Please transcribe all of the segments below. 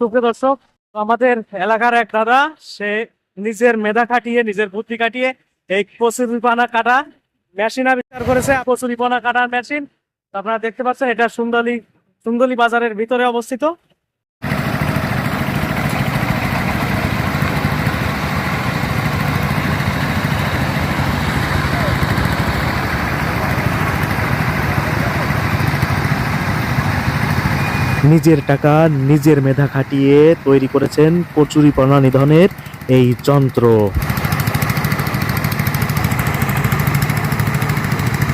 সুপ্রিয় দর্শক, আমাদের এলাকার এক দাদা, সে নিজের মেধা খাটিয়ে, নিজের বুদ্ধি কাটিয়ে এই কচুরিপানা কাটা মেশিন আবিষ্কার করেছে। কচুরিপানা কাটার মেশিন আপনারা দেখতে পাচ্ছেন, এটা সুন্দরী সুন্দরী বাজারের ভিতরে অবস্থিত। নিজের টাকা নিজের মেধা খাটিয়ে তৈরি করেছেন কচুরিপানা নিধনের এই যন্ত্র।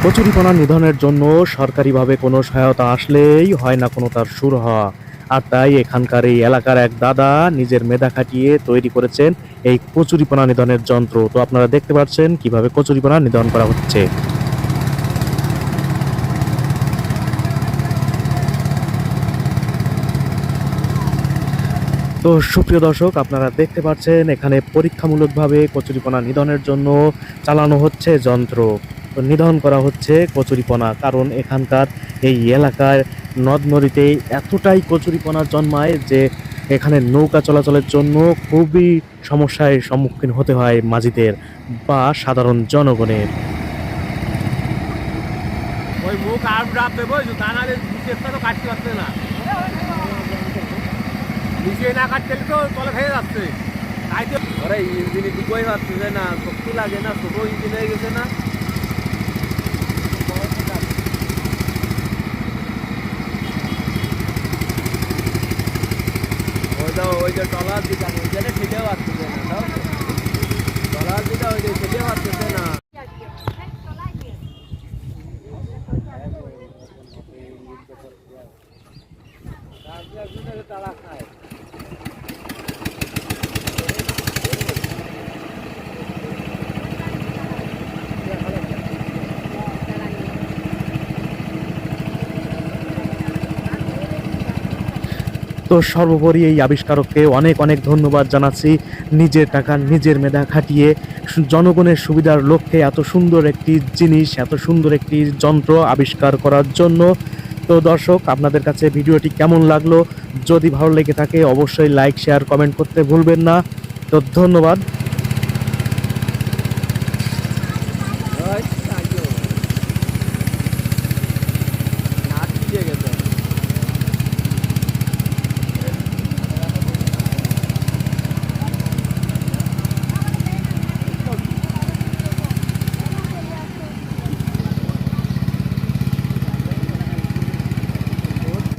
কচুরিপানা নিধনের জন্য সরকারিভাবে কোনো সহায়তা আসলেই হয় না কোনো তার সুর হওয়া আর তাই এখানকার এই এলাকার এক দাদা নিজের মেধা খাটিয়ে তৈরি করেছেন এই কচুরিপানা নিধনের যন্ত্র। তো আপনারা দেখতে পাচ্ছেন কীভাবে কচুরিপানা নিধন করা হচ্ছে। তো সুপ্রিয় দর্শক, আপনারা দেখতে পাচ্ছেন, এখানে পরীক্ষামূলকভাবে কচুরিপনা নিধনের জন্য চালানো হচ্ছে যন্ত্র। তো নিধন করা হচ্ছে কচুরিপনা, কারণ এখানকার এই এলাকার নদ নদীতে এতটাই কচুরিপনা জন্মায় যে এখানে নৌকা চলাচলের জন্য খুবই সমস্যায় সম্মুখীন হতে হয় মাঝিদের বা সাধারণ জনগণের। ওই মুখ আর রাত দেবো তা কাটতে পারছে না। নিচে না কাটতে তো তলে ভেঙে যাচ্ছে। তাই তো ওরা ইঞ্জিনে ঢুকোই পারছে না শক্তি লাগে না ছোটো ইঞ্জিন হয়ে গেছে না। ওই তো ওই যে টলার দিকে ওই জন্য সেটাও পারছে না তাও টলার দিকে ওই যে পারছে না। তারা খায় তো সর্বোপরি এই আবিষ্কারককে অনেক অনেক ধন্যবাদ জানাচ্ছি। নিজের টাকা, নিজের মেধা খাটিয়ে জনগণের সুবিধার লক্ষ্যে এত সুন্দর একটি জিনিস, এত সুন্দর একটি যন্ত্র আবিষ্কার করার জন্য। তো দর্শক, আপনাদের কাছে ভিডিওটি কেমন লাগল? যদি ভালো লেগে থাকে, অবশ্যই লাইক শেয়ার কমেন্ট করতে ভুলবেন না। তো ধন্যবাদ।